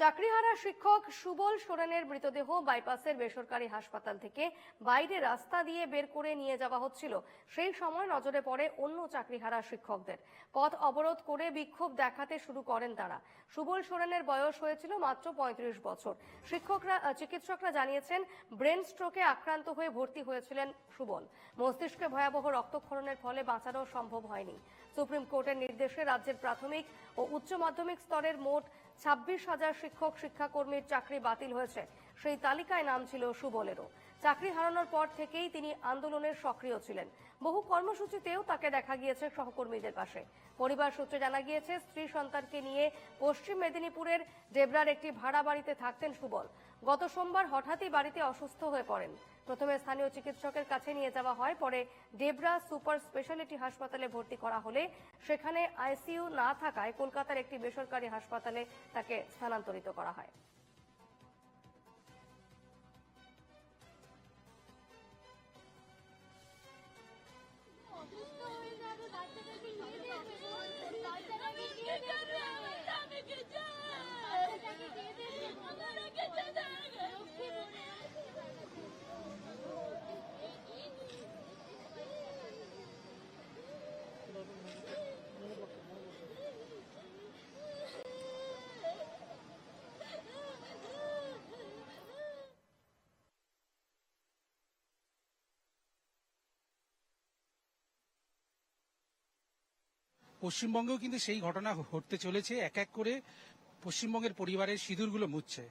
চাকরিহারা শিক্ষক সুবল সোরেনের মৃতদেহ বাইপাসের বেসরকারি হাসপাতাল থেকে বাইরে রাস্তা দিয়ে বের করে নিয়ে যাওয়া হচ্ছিল। সেই সময় নজরে পড়ে অন্য চাকরিহারা শিক্ষকদের। পথ অবরোধ করে বিক্ষোভ দেখাতে শুরু করেন তারা। সুবল সোরেনের বয়স হয়েছিল মাত্র পঁয়ত্রিশ বছর। শিক্ষকরা চিকিৎসকরা জানিয়েছেন, ব্রেন স্ট্রোকে আক্রান্ত হয়ে ভর্তি হয়েছিলেন সুবল। মস্তিষ্কে ভয়াবহ রক্তক্ষরণের ফলে বাঁচানো সম্ভব হয়নি। সুপ্রিম কোর্টের নির্দেশে রাজ্যের প্রাথমিক ও উচ্চ মাধ্যমিক স্তরের মোট ছাব্বিশ হাজার শিক্ষক, শিক্ষাকর্মীর চাকরি বাতিল হয়েছে। সেই তালিকায় নাম ছিল সুবলেরও। চাকরি হারানোর পর থেকেই তিনি আন্দোলনের সক্রিয় ছিলেন। বহু কর্মসূচিতেও তাকে দেখা গিয়েছে সহকর্মীদের পাশে। পরিবার সূত্রে জানা গিয়েছে, স্ত্রী সন্তানকে নিয়ে পশ্চিম মেদিনীপুরের ডেবরার একটি ভাড়া বাড়িতে থাকতেন সুবল। গত সোমবার হঠাৎই বাড়িতে অসুস্থ হয়ে পড়েন। প্রথমে স্থানীয় চিকিৎসকের কাছে নিয়ে যাওয়া হয়, পরে ডেবরা সুপার স্পেশালিটি হাসপাতালে ভর্তি করা হলে সেখানে আইসিইউ না থাকায় কলকাতার একটি বেসরকারি হাসপাতালে তাকে স্থানান্তরিত করা হয়। পশ্চিমবঙ্গেও কিন্তু সেই ঘটনা ঘটতে চলেছে। এক এক করে পশ্চিমবঙ্গের পরিবারের সিঁদুরগুলো মুছছে।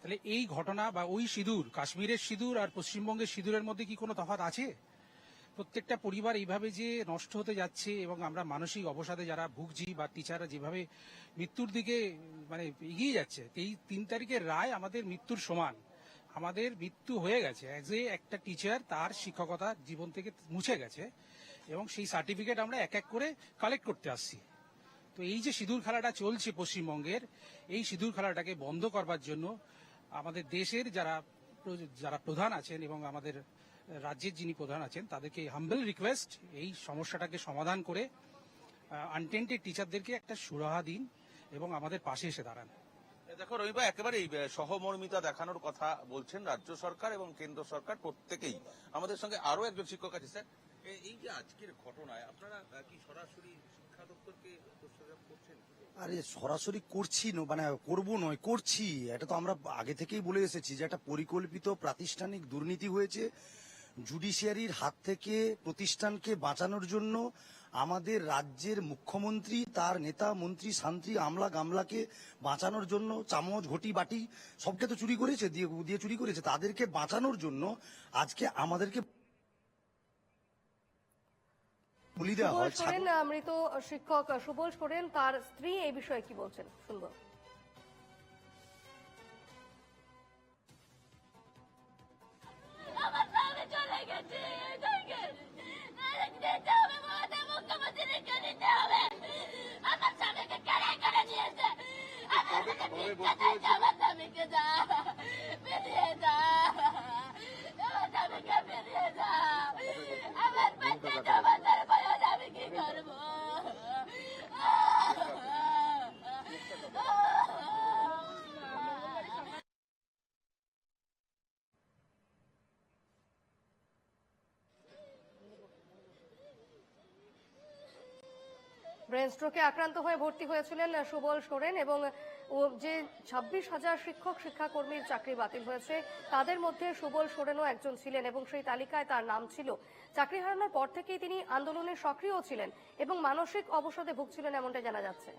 তাহলে এই ঘটনা বা ওই সিঁদুর, কাশ্মীরের সিঁদুর আর পশ্চিমবঙ্গের সিঁদুরের মধ্যে কি কোনো তফাৎ আছে? প্রত্যেকটা পরিবার এইভাবে যে নষ্ট হতে যাচ্ছে এবং আমরা মানসিক অবসাদে যারা ভুগছি বা টিচাররা যেভাবে মৃত্যুর দিকে মানে এগিয়ে যাচ্ছে, এই তিন তারিখের রায় আমাদের মৃত্যুর সমান। আমাদের মৃত্যু হয়ে গেছে। অ্যাজ এ একটা টিচার তার শিক্ষকতা জীবন থেকে মুছে গেছে। এবং সেই সার্টিফিকেট আমরা এক এক করে কালেক্ট করতে আসছি। তো এই যে সিঁদুর খেলাটা চলছে পশ্চিমবঙ্গের, এই সিঁদুর খেলাটাকে বন্ধ করবার জন্য আমাদের দেশের যারা যারা প্রধান আছেন এবং আমাদের রাজ্যের যিনি প্রধান আছেন, তাদেরকে হাম্বল রিকোয়েস্ট এই সমস্যাটাকে সমাধান করে আনটেন্টেড টিচারদেরকে একটা সুরাহা দিন এবং আমাদের পাশে এসে দাঁড়ান। দেখো রবিবা একেবারেই সহমর্মিতা দেখানোর কথা বলছেন রাজ্য সরকার এবং কেন্দ্র সরকার প্রত্যেকেই। আমাদের সঙ্গে আরও একজন শিক্ষক আছে, স্যার। আরে, সরাসরি করছি না মানে করব নয়, করছি। এটা তো আমরা আগে থেকেই বলে এসেছি যে একটা পরিকল্পিত প্রাতিষ্ঠানিক দুর্নীতি হয়েছে। জুডিশিয়ারির হাত থেকে প্রতিষ্ঠানকে বাঁচানোর জন্য আমাদের রাজ্যের মুখ্যমন্ত্রী, তার নেতা, মন্ত্রী, শান্তি, আমলা, গামলাকে বাঁচানোর জন্য চামচ, ঘটি, বাটি সবকে তো চুরি করেছে, দিয়ে দিয়ে চুরি করেছে। তাদেরকে বাঁচানোর জন্য আজকে আমাদেরকে সুবল হয় সোরেন মৃত শিক্ষক সুবল সোরেন তার স্ত্রী এই বিষয়ে কি বলছেন? শুনব। আমার স্বামীকে কেড়ে কেড়ে নিয়েছে। আমার স্বামীকে আমার স্বামীকে যা বেরিয়ে যা আমার স্বামীকে বেরিয়ে যা আমার বাচ্চা তো বাচ্চার বয়স আমি কি করব ব্রেন স্ট্রোকে আক্রান্ত হয়ে ভর্তি হয়েছিলেন সুবল সোরেন এবং যে ছাব্বিশ হাজার শিক্ষক, শিক্ষাকর্মীর চাকরি বাতিল হয়েছে, তাদের মধ্যে সুবল সোরেনও একজন ছিলেন এবং সেই তালিকায় তার নাম ছিল। চাকরি হারানোর পর থেকেই তিনি আন্দোলনে সক্রিয় ছিলেন এবং মানসিক অবসাদে ভুগছিলেন এমনটা জানা যাচ্ছে।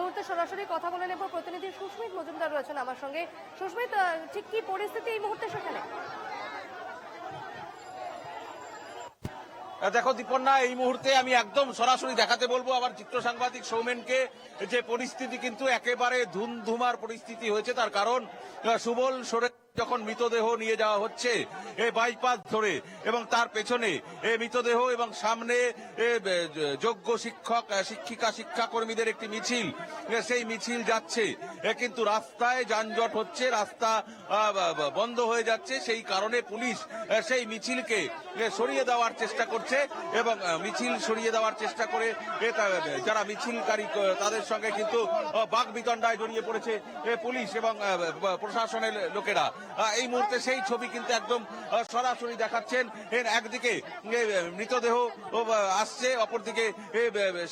মুহূর্তে সরাসরি কথা বলে নেব। প্রতিনিধি সুস্মিত মজুমদার রয়েছেন আমার সঙ্গে। সুস্মিত ঠিক কি পরিস্থিতি এই মুহূর্তে সেখানে? দেখো দীপন্না এই মুহূর্তে আমি একদম সরাসরি দেখাতে বলব আমার চিত্র সাংবাদিক সৌমেনকে যে পরিস্থিতি কিন্তু একেবারে ধুমধুমার পরিস্থিতি হয়েছে। তার কারণ সুবল সোরেন যখন মৃতদেহ নিয়ে যাওয়া হচ্ছে এই বাইপাস ধরে এবং তার পেছনে এ মৃতদেহ এবং সামনে এ, যোগ্য শিক্ষক শিক্ষিকা শিক্ষাকর্মীদের একটি মিছিল। সেই মিছিল যাচ্ছে। কিন্তু রাস্তায় যানজট হচ্ছে রাস্তা বন্ধ হয়ে যাচ্ছে। সেই কারণে পুলিশ সেই মিছিলকে সরিয়ে দেওয়ার চেষ্টা করছে এবং মিছিল সরিয়ে দেওয়ার চেষ্টা করে এ, যারা মিছিলকারী তাদের সঙ্গে কিন্তু বাঘ বিতণ্ডায় জড়িয়ে পড়েছে পুলিশ এবং প্রশাসনের লোকেরা। এই মুহূর্তে সেই ছবি কিন্তু একদম সরাসরি দেখাচ্ছেন। এর একদিকে মৃতদেহ আসছে অপরদিকে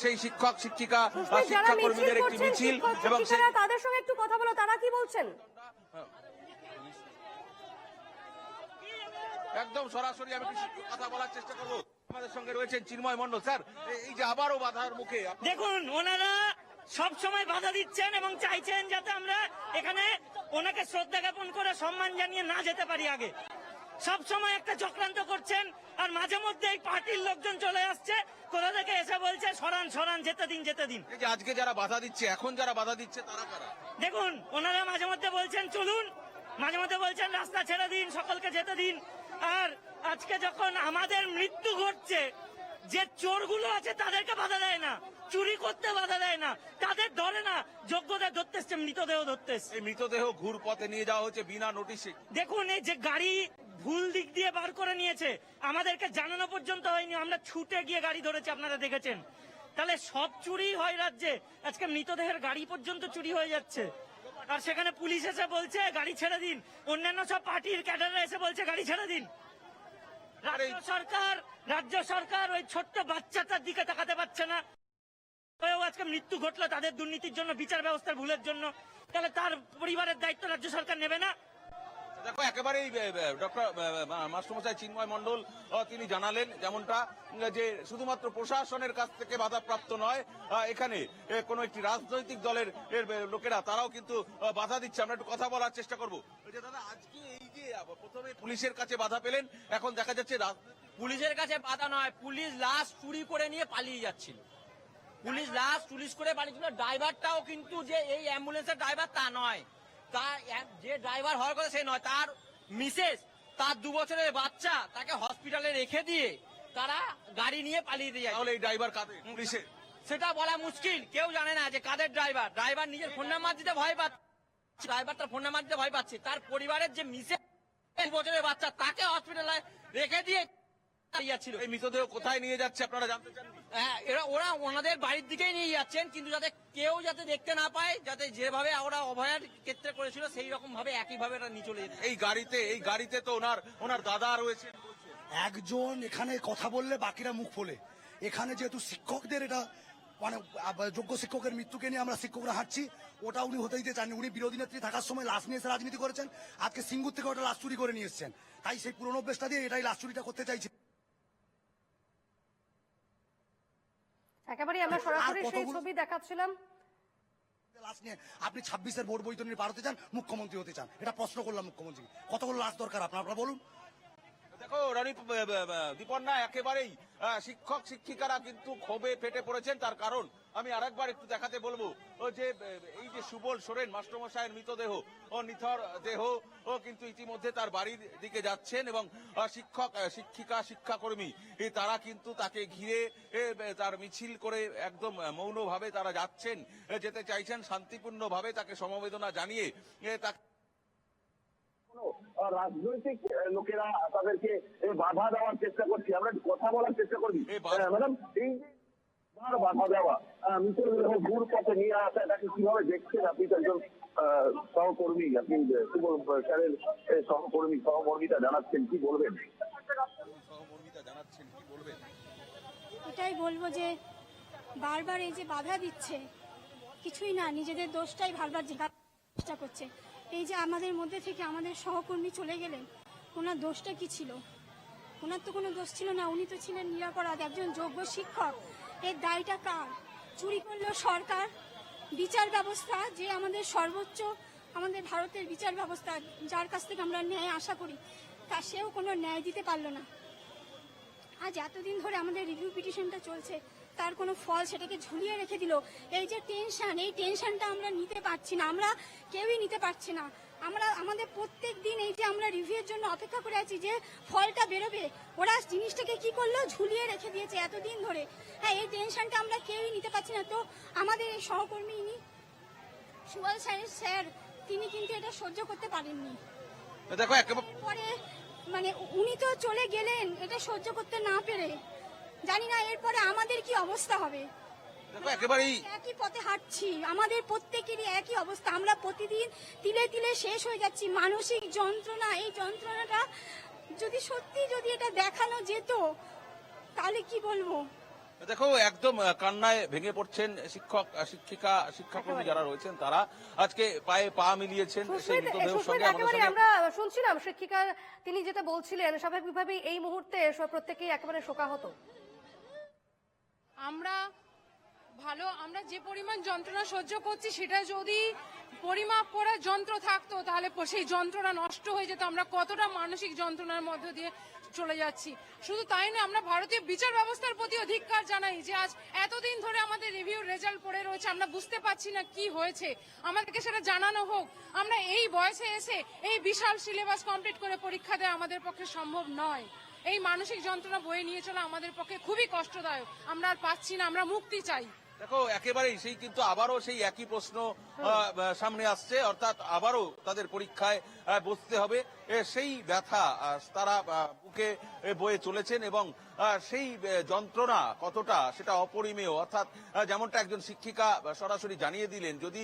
সেই শিক্ষক শিক্ষিকা মিছিল শিক্ষাকর্মীদের একটি মিছিল এবং তাদের সঙ্গে একটু কথা বলো তারা কি বলছেন? একদম সরাসরি আমি কথা বলার চেষ্টা করব। আমাদের সঙ্গে রয়েছেন চিন্ময় মন্ডল স্যার এই যে আবারও বাধার মুখে দেখুন ওনারা সব সময় বাধা দিচ্ছেন এবং চাইছেন যাতে আমরা এখানে ওনাকে শ্রদ্ধা জ্ঞাপন করে সম্মান জানিয়ে না যেতে পারি আগে। সব সময় একটা চক্রান্ত করছেন আর মাঝে মধ্যে এই পার্টির লোকজন চলে আসছে কোথা থেকে এসে বলছে সরান সরান যেতে দিন যেতে দিন। যে আজকে যারা বাধা দিচ্ছে এখন যারা বাধা দিচ্ছে তারা কারা? দেখুন ওনারা মাঝে মধ্যে বলছেন চলুন। মাঝে মধ্যে বলছেন রাস্তা ছেড়ে দিন সকলকে যেতে দিন। আর আজকে যখন আমাদের মৃত্যু ঘটছে যে চোরগুলো আছে তাদেরকে বাধা দেয় না। চুরি করতে বাধা দেয় না। তাদের ধরে না যোগ্যতা ধরতে এসছে মৃতদেহ ধরতে এসছে। এই মৃতদেহ ঘুর পথে নিয়ে যাওয়া হচ্ছে বিনা নোটিশে দেখুন এই যে গাড়ি ভুল দিক দিয়ে বার করে নিয়েছে আমাদেরকে জানানো পর্যন্ত হয়নি আমরা ছুটে গিয়ে গাড়ি ধরেছি আপনারা দেখেছেন। তাহলে সব চুরি হয় রাজ্যে আজকে মৃতদেহের গাড়ি পর্যন্ত চুরি হয়ে যাচ্ছে। আর সেখানে পুলিশ এসে বলছে গাড়ি ছেড়ে দিন। অন্যান্য সব পার্টির ক্যাডাররা এসে বলছে গাড়ি ছেড়ে দিন। রাজ্য সরকার রাজ্য সরকার ওই ছোট্ট বাচ্চাটার দিকে তাকাতে পারছে না। আজকে মৃত্যু ঘটলো তাদের দুর্নীতির জন্য বিচার ব্যবস্থার ভুলের জন্য। তাহলে তার পরিবারের দায়িত্ব রাজ্য সরকার নেবে না? দেখো, একেবারেই ডক্টর মাস্টারমশাই চিন্ময় মন্ডল তিনি জানালেন যেমনটা যে শুধুমাত্র প্রশাসনের কাছ থেকে বাধাপ্রাপ্ত নয় এখানে কোনো একটি রাজনৈতিক দলের লোকেরা, তারাও কিন্তু বাধা দিচ্ছে। আমরা একটু কথা বলার চেষ্টা করব। যে দাদা, আজকে এই যে প্রথমে পুলিশের কাছে বাধা পেলেন, এখন দেখা যাচ্ছে পুলিশের কাছে বাধা নয়, পুলিশ লাশ চুরি করে নিয়ে পালিয়ে যাচ্ছিল। পুলিশ লাশ পুলিশ করে পালিয়েছিল, ড্রাইভারটাও কিন্তু যে এই অ্যাম্বুলেন্সের ড্রাইভার তা নয়। তার যে ড্রাইভার হওয়ার কথা সে নয় তার মিসেস তার দু বছরের বাচ্চা তাকে হসপিটালে রেখে দিয়ে তারা গাড়ি নিয়ে পালিয়ে দিয়ে যায়। তাহলে এই ড্রাইভার কাদের? সেটা বলা মুশকিল কেউ জানে না যে কাদের ড্রাইভার। ড্রাইভার নিজের ফোন নাম্বার দিতে ভয় পাচ্ছে। ড্রাইভার তার ফোন নাম্বার দিতে ভয় পাচ্ছে। তার পরিবারের যে মিসেস দু বছরের বাচ্চা তাকে হসপিটালে রেখে দিয়ে যাচ্ছিল। এই মৃতদেহ কোথায় নিয়ে যাচ্ছে আপনারা জানতে চান? এরা ওরা ওনাদের বাড়ির দিকেই নিয়ে যাচ্ছেন কিন্তু যাতে কেউ যাতে দেখতে না পায় যাতে যেভাবে ওরা অভয়ার ক্ষেত্রে করেছিল সেই রকম ভাবে একই ভাবে এটা নিয়ে চলে যেতে এই গাড়িতে এই গাড়িতে তো ওনার ওনার দাদা রয়েছে। একজন এখানে কথা বললে বাকিরা মুখ ফোলে। এখানে যেহেতু শিক্ষকদের এটা মানে যোগ্য শিক্ষকের মৃত্যুকে নিয়ে আমরা শিক্ষকরা হাঁটছি ওটা উনি হতে দিতে চাননি। উনি বিরোধী নেত্রী থাকার সময় লাশ নিয়ে এসে রাজনীতি করেছেন আজকে সিঙ্গুর থেকে ওটা লাশ চুরি করে নিয়ে এসছেন। তাই সেই পুরনো অভ্যেসটা দিয়ে এটাই লাশ চুরিটা করতে চাইছে। একেবারেই আমরা সরাসরি সেই ছবি দেখাচ্ছিলাম। লাশ নিয়ে আপনি ছাব্বিশের ভোট বৈতরণী পার হতে চান মুখ্যমন্ত্রী হতে চান। এটা প্রশ্ন করলাম মুখ্যমন্ত্রী কতগুলো লাশ দরকার আপনার আপনারা বলুন। দেখো, রনি দীপন্না, একেবারেই শিক্ষক, শিক্ষিকারা কিন্তু ক্ষোভে ফেটে পড়েছেন। তার কারণ আমি আরেকবার একটু দেখাতে বলব, ও যে এই যে সুবল সোরেন, মাস্টারমশাইয়ের মৃতদেহ, ও নিথর দেহ, ও কিন্তু ইতিমধ্যে তার বাড়ির দিকে যাচ্ছেন এবং শিক্ষক শিক্ষিকা, শিক্ষাকর্মী তারা কিন্তু তাকে ঘিরে তার মিছিল করে একদম মৌনভাবে তারা যাচ্ছেন যেতে চাইছেন, শান্তিপূর্ণভাবে তাকে সমবেদনা জানিয়ে তাকে রাজনৈতিক লোকেরা তাদেরকে বাধা দেওয়ার চেষ্টা করছি। আমরা কথা বলার চেষ্টা করি এই বাধা- আহ, ম্যাডাম এই যে বাধা দেওয়া দূর পথে নিয়ে আসা এটাকে কীভাবে দেখছেন আপনি তো একজন সহকর্মী? আপনি স্যারের সহকর্মী সহমর্মিতা জানাচ্ছেন কি বলবেন? সহমর্মিতা জানাচ্ছেন কি বলবেন? এটাই বলব যে বারবার এই যে বাধা দিচ্ছে কিছুই না নিজেদের দোষটাই ভাববার জেগার চেষ্টা করছে। এই যে আমাদের মধ্যে থেকে আমাদের সহকর্মী চলে গেলেন, ওনার দোষটা কি ছিল? ওনার তো কোনো দোষ ছিল না, উনি তো ছিলেন নিরাপরাধ, একজন যোগ্য শিক্ষক। এর দায়টা কার? চুরি করল সরকার। বিচার ব্যবস্থা যে আমাদের সর্বোচ্চ আমাদের ভারতের বিচার ব্যবস্থা, যার কাছ থেকে আমরা ন্যায় আশা করি, তা সেও কোনো ন্যায় দিতে পারল না। আজ এতদিন ধরে আমাদের রিভিউ পিটিশনটা চলছে তার কোনো ফল সেটাকে ঝুলিয়ে রেখে দিল। এই যে টেনশন এই টেনশনটা আমরা নিতে পারছি না। আমরা কেউই নিতে পারছি না। আমরা আমাদের প্রত্যেক দিন এই যে আমরা রিভিউর জন্য অপেক্ষা করে আছি যে ফলটা বেরোবে। ওরা জিনিসটাকে কি করল? ঝুলিয়ে রেখে দিয়েছে এতদিন ধরে। হ্যাঁ এই টেনশনটা আমরা কেউই নিতে পারছি না। তো আমাদের এই সহকর্মী ইনি সুবল স্যারের স্যার তিনি কিন্তু এটা সহ্য করতে পারেননি। দেখো একেবারে পরে মানে উনি তো চলে গেলেন এটা সহ্য করতে না পেরে। জানি না এরপরে আমাদের কি অবস্থা হবে। একই পথে হাঁটছি। আমাদের প্রত্যেকেরই একই অবস্থা। আমরা প্রতিদিন তিলে তিলে শেষ হয়ে যাচ্ছি। মানসিক যন্ত্রণা এই যন্ত্রণাটা যদি সত্যি যদি এটা দেখানো যেত তাহলে কি বলব? দেখো একদম কান্নায় ভেঙে পড়ছেন শিক্ষক শিক্ষিকা শিক্ষাকর্মী যারা রয়েছেন তারা আজকে পায়ে পা মিলিয়েছেন আমরা শুনছিলাম শিক্ষিকা তিনি যেটা বলছিলেন স্বাভাবিকভাবেই এই মুহূর্তে সব- প্রত্যেকেই একেবারে শোকাহত। আমরা ভালো, আমরা যে পরিমাণ যন্ত্রণা সহ্য করছি, সেটা যদি পরিমাপ করার যন্ত্র থাকতো, তাহলে সেই যন্ত্রণা নষ্ট হয়ে যেত। আমরা কতটা মানসিক যন্ত্রণার মধ্য দিয়ে চলে যাচ্ছি। শুধু তাই না আমরা ভারতীয় বিচার ব্যবস্থার প্রতি অধিকার জানাই যে আজ এতদিন ধরে আমাদের রিভিউ রেজাল্ট পড়ে রয়েছে। আমরা বুঝতে পারছি না কি হয়েছে। আমাদেরকে সেটা জানানো হোক। আমরা এই বয়সে এসে এই বিশাল সিলেবাস কমপ্লিট করে পরীক্ষা দেওয়া আমাদের পক্ষে সম্ভব নয়। এই মানসিক যন্ত্রণা বয়ে নিয়ে চলা আমাদের পক্ষে খুবই কষ্টদায়ক। আমরা আর পাচ্ছি না, আমরা মুক্তি চাই। দেখো একেবারেই সেই কিন্তু আবারও সেই একই প্রশ্ন সামনে আসছে। অর্থাৎ আবারও তাদের পরীক্ষায় বসতে হবে। সেই ব্যথা তারা বুকে বয়ে চলেছেন এবং সেই যন্ত্রণা কতটা সেটা অপরিমেয়। অর্থাৎ যেমনটা একজন শিক্ষিকা সরাসরি জানিয়ে দিলেন যদি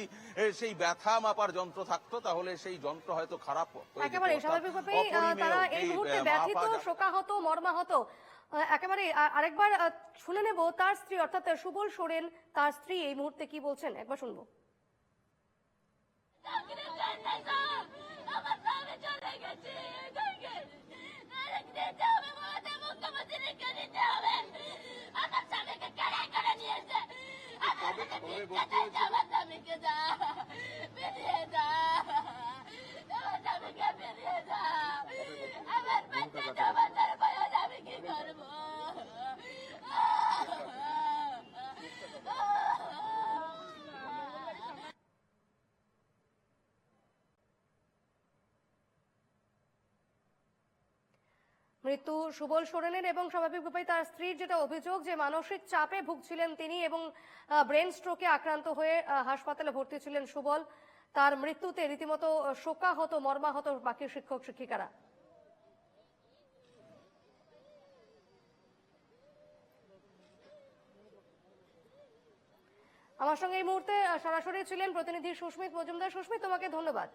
সেই ব্যথা মাপার যন্ত্র থাকতো তাহলে সেই যন্ত্র হয়তো খারাপ একেবারে স্বাভাবিকভাবেই তারা এই মুহূর্তে ব্যথিত শোকাহত মর্মাহত একেবারে আরেকবার শুনে নেব তার স্ত্রী, অর্থাৎ সুবল সোরেন, তার স্ত্রী এই মুহূর্তে কি বলছেন? একবার শুনব চাকরি চাই সব আমার স্বামী চলে গেছে এটাকে আরেক দিতে হবে মমতা মুখ্যমন্ত্রীকে দিতে হবে আমার স্বামীকে কেড়ে করে নিয়েছে আমার আমার স্বামীকে যা বেরিয়ে যা আমার স্বামীকে বেরিয়ে যা আমার বাচ্চা জমাতার বয়স আমি কি করব মৃত্যু সুবল সোরেনের এবং স্বাভাবিকভাবেই তার স্ত্রীর যেটা অভিযোগ যে মানসিক চাপে ভুগছিলেন তিনি এবং ব্রেন স্ট্রোকে আক্রান্ত হয়ে হাসপাতালে ভর্তি ছিলেন সুবল। তার মৃত্যুতে রীতিমতো শোকাহত, মর্মাহত বাকি শিক্ষক, শিক্ষিকারা। আমার সঙ্গে এই মুহূর্তে সরাসরি ছিলেন প্রতিনিধি সুস্মিত মজুমদার। সুস্মিত, তোমাকে ধন্যবাদ।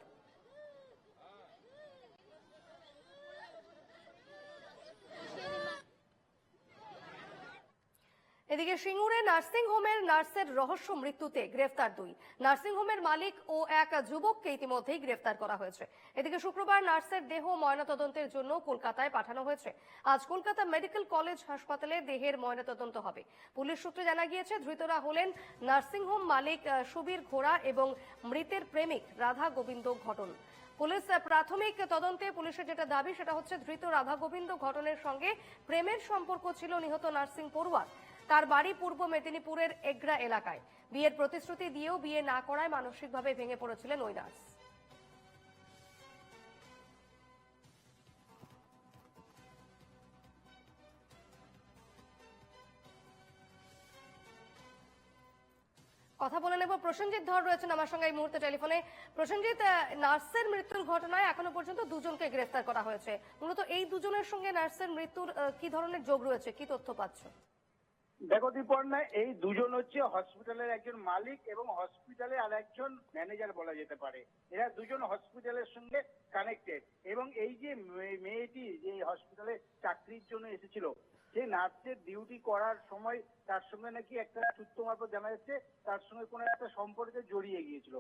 এদিকে সিঙ্গুরে নার্সিং হোমের নার্সের রহস্য মৃত্যুতে গ্রেফতার দুই। নার্সিং হোমের মালিক ও এক যুবককে ইতিমধ্যেই গ্রেফতার করা হয়েছে। এদিকে শুক্রবার নার্সের দেহ ময়নাতদন্তের জন্য কলকাতায় পাঠানো হয়েছে। আজ কলকাতা মেডিকেল কলেজ হাসপাতালে দেহের ময়নাতদন্ত হবে। পুলিশ সূত্রে জানা গিয়েছে, ধৃতরা হলেন নার্সিং হোম মালিক সুবীর ঘোড়া এবং মৃতের প্রেমিক রাধা গোবিন্দ ঘটন। পুলিশ প্রাথমিক তদন্তে পুলিশের যেটা দাবি, সেটা হচ্ছে ধৃত রাধা গোবিন্দ ঘটনের সঙ্গে প্রেমের সম্পর্ক ছিল নিহত নার্সিং পড়ুয়ার। তার বাড়ি পূর্ব মেদিনীপুরের এগরা এলাকায়। বিয়ের প্রতিশ্রুতি দিয়েও বিয়ে না করায় মানসিকভাবে ভেঙে পড়েছিলেন ওই নার্স কথা বলে নেব প্রসেনজিৎ ধর রয়েছেন আমার সঙ্গে এই মুহূর্তে টেলিফোনে। প্রসেনজিৎ নার্সের মৃত্যুর ঘটনায় এখনও পর্যন্ত দুজনকে গ্রেফতার করা হয়েছে। মূলত এই দুজনের সঙ্গে নার্সের মৃত্যুর কি ধরনের যোগ রয়েছে? কি তথ্য পাচ্ছ? দেখো দীপর্ণা, এই দুজন হচ্ছে হসপিটালের একজন মালিক এবং হসপিটালের আর একজন ম্যানেজার বলা যেতে পারে। এরা দুজন হসপিটালের সঙ্গে কানেক্টেড এবং এই যে মেয়েটি যে হসপিটালে চাকরির জন্য এসেছিল সে নার্সের ডিউটি করার সময় তার সঙ্গে নাকি একটা সূত্র মারফত জানা যাচ্ছে, তার সঙ্গে কোনো একটা সম্পর্কে জড়িয়ে গিয়েছিল।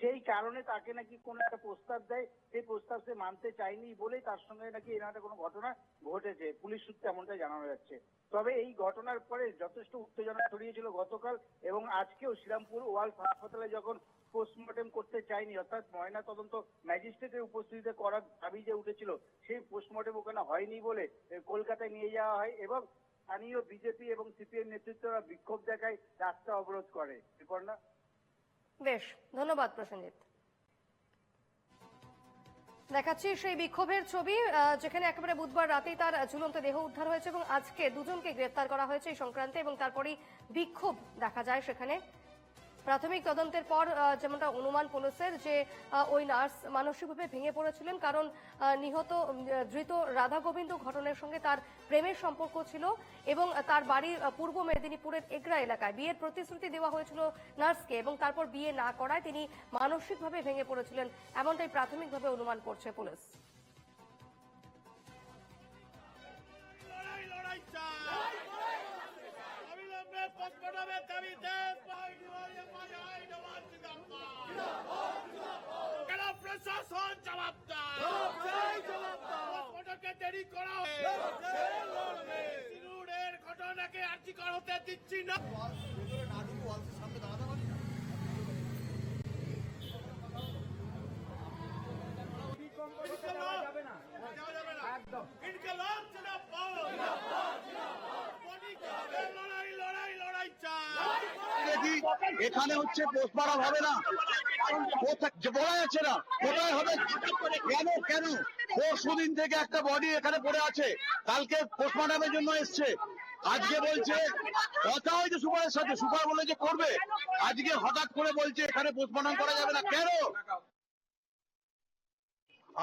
সেই কারণে তাকে নাকি কোনো একটা প্রস্তাব দেয়, সেই প্রস্তাব সে মানতে চায়নি বলেই তার সঙ্গে নাকি এরকম একটা কোনো ঘটনা ঘটেছে। পুলিশ সূত্রে এমনটাই জানানো যাচ্ছে। তবে এই ঘটনার পরে যথেষ্ট উত্তেজনা ছড়িয়েছিল গতকাল এবং আজকেও শ্রীরামপুর ওয়ার্ল্ড হাসপাতালে যখন পোস্টমর্টেম করতে চায়নি, অর্থাৎ ময়না তদন্ত ম্যাজিস্ট্রেটের উপস্থিতিতে করার দাবি যে উঠেছিল, সেই পোস্টমর্টেম ওখানে হয়নি বলে কলকাতায় নিয়ে যাওয়া হয় এবং স্থানীয় বিজেপি এবং সিপিএম নেতৃত্বরা বিক্ষোভ দেখায় রাস্তা অবরোধ করে। বিপর্ণা বেশ, ধন্যবাদ প্রসেনজিৎ। দেখাচ্ছি সেই বিক্ষোভের ছবি যেখানে একেবারে বুধবার রাতেই তার ঝুলন্ত দেহ উদ্ধার হয়েছে এবং আজকে দুজনকে গ্রেফতার করা হয়েছে এই সংক্রান্তে এবং তারপরেই বিক্ষোভ দেখা যায় সেখানে। প্রাথমিক তদন্তের পর যেমনটা অনুমান পুলিশের যে ওই নার্স মানসিকভাবে ভেঙে পড়েছিলেন কারণ নিহত ধৃত রাধা গোবিন্দ ঘটনের সঙ্গে তার প্রেমের সম্পর্ক ছিল এবং তার বাড়ি আহ, পূর্ব মেদিনীপুরের এগরা এলাকায়। বিয়ের প্রতিশ্রুতি দেওয়া হয়েছিল নার্সকে এবং তারপর বিয়ে না করায় তিনি মানসিকভাবে ভেঙে পড়েছিলেন এমনটাই প্রাথমিকভাবে অনুমান করছে পুলিশ। প্রশাসন জবাবদার ঘটনাকে দেরি করা। সিরুরের ঘটনাকে আর্থিকর হতে দিচ্ছি না। লড়াই লড়াই চাই। এখানে হচ্ছে পোস্টমার্টম হবে না। না। কোথায় হবে? কেন? কেন? থেকে একটা বডি এখানে পড়ে আছে। কালকে পোস্টমার্টমের জন্য এসছে। আজকে বলছে, কথা হয়েছে সুপারের সাথে। সুপার বলে যে করবে। আজকে হঠাৎ করে বলছে, এখানে পোস্টমার্টম করা যাবে না। কেন?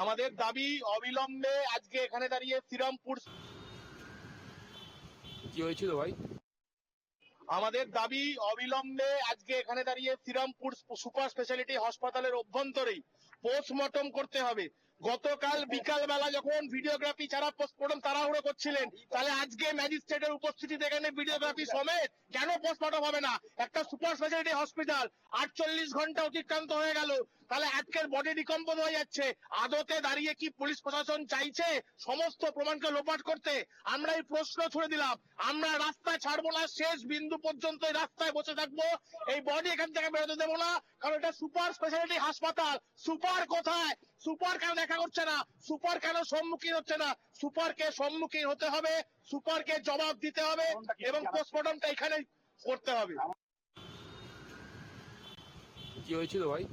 আমাদের দাবি অবিলম্বে আজকে এখানে দাঁড়িয়ে শ্রীরামপুর কি হয়েছিল ভাই? আমাদের দাবি অবিলম্বে আজকে এখানে দাঁড়িয়ে শ্রীরামপুর সুপার স্পেশালিটি হাসপাতালের অভ্যন্তরেই পোস্টমর্টম করতে হবে। গতকাল বিকাল বেলা যখন ভিডিওগ্রাফি ছাড়া পোস্টমর্টম তাড়াহুড়ো করছিলেন, তাহলে আজকে ম্যাজিস্ট্রেটের উপস্থিতিতে এখানে ভিডিওগ্রাফি সমেত কেন পোস্টমর্টম হবে না? একটা সুপার স্পেশালিটি হসপিটাল আটচল্লিশ ঘণ্টা অতিক্রান্ত হয়ে গেল। তাহলে আজকের বডি ডিকম্পোজ হয়ে যাচ্ছে। আদতে দাঁড়িয়ে কি পুলিশ প্রশাসন চাইছে? সমস্ত প্রমাণকে লোপাট করতে। আমরা এই প্রশ্ন ছুড়ে দিলাম। আমরা রাস্তা ছাড়বো না শেষ বিন্দু পর্যন্ত এই রাস্তায় বসে থাকব। এই বডি এখান থেকে বেরোতে দেবো না কারণ এটা সুপার স্পেশালিটি হাসপাতাল। সুপার কোথায়? সুপার কেন দেখা করছে না? সুপার কেন সম্মুখীন হচ্ছে না? সুপারকে সম্মুখীন হতে হবে সুপারকে জবাব দিতে হবে এবং পোস্টমর্টমটা এখানে করতে হবে। কি হয়েছিল ভাই?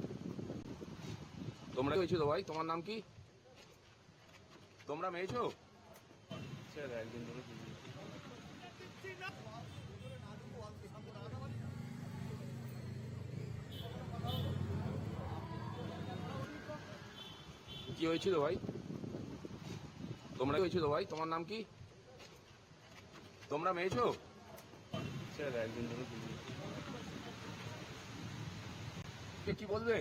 তোমরা কি হয়েছিল ভাই? তোমার নাম কি? তোমরা মেয়েছো কি হয়েছিল ভাই? তোমরা হয়েছিল ভাই? তোমার নাম কি? তোমরা মেয়েছো কি বলবে?